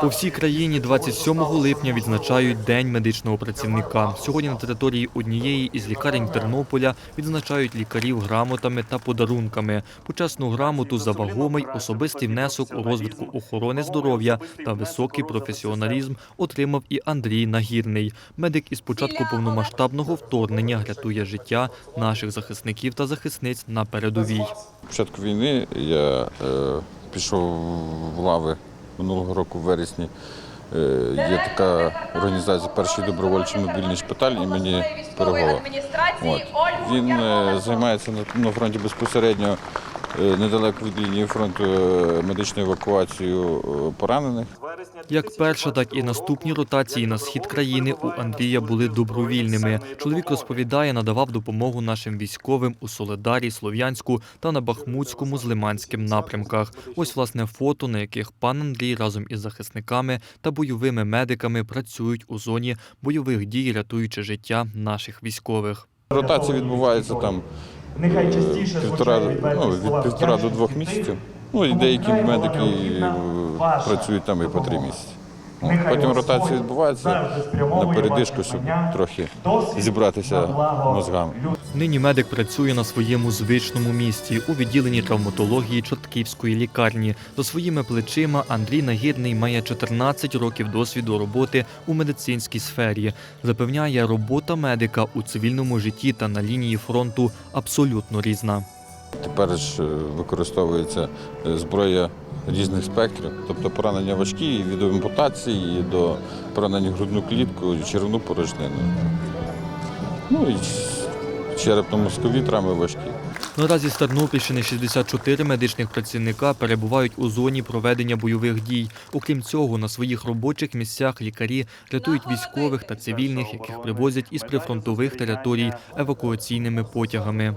По всій країні 27 липня відзначають День медичного працівника. Сьогодні на території однієї із лікарень Тернополя відзначають лікарів грамотами та подарунками. Почесну грамоту за вагомий особистий внесок у розвитку охорони здоров'я та високий професіоналізм отримав і Андрій Нагірний. Медик із початку повномасштабного вторгнення рятує життя наших захисників та захисниць на передовій. початку війни я е, пішов в лави минулого року в вересні. Е, є така організація Перший добровольчий мобільний шпиталь імені Пирогова. От. Він е, займається на, фронті безпосередньо недалеко від лінії фронту е, медичною евакуацією е, поранених. Як перша, так і наступні ротації на схід країни у Андрія були добровільними. Чоловік розповідає, надавав допомогу нашим військовим у Соледарі, Слов'янську та на Бахмутському з Лиманським напрямках. Ось власне фото, на яких пан Андрій разом із захисниками та бойовими медиками працюють у зоні бойових дій, рятуючи життя наших військових. Ротація відбувається там Нехай частіше півтора, ну, від півтора до двох місяців. Ну і деякі медики е, працюють там і по три місяці. Ну, Нехай Потім ротація відбувається на передишку, щоб трохи зібратися мозгами. Нині медик працює на своєму звичному місці у відділенні травматології Чортківської лікарні. За своїми плечима Андрій Нагірний має 14 років досвіду роботи у медицинській сфері. Запевняє, робота медика у цивільному житті та на лінії фронту абсолютно різна. Тепер ж е, використовується е, зброя різних спектрів, тобто поранення важкі від ампутації до поранення грудну клітку, і черевну порожнину. Ну і черепно-мозкові травми важкі. Наразі з Тернопільщини 64 медичних працівника перебувають у зоні проведення бойових дій. Окрім цього, на своїх робочих місцях лікарі рятують військових та цивільних, яких привозять із прифронтових територій евакуаційними потягами.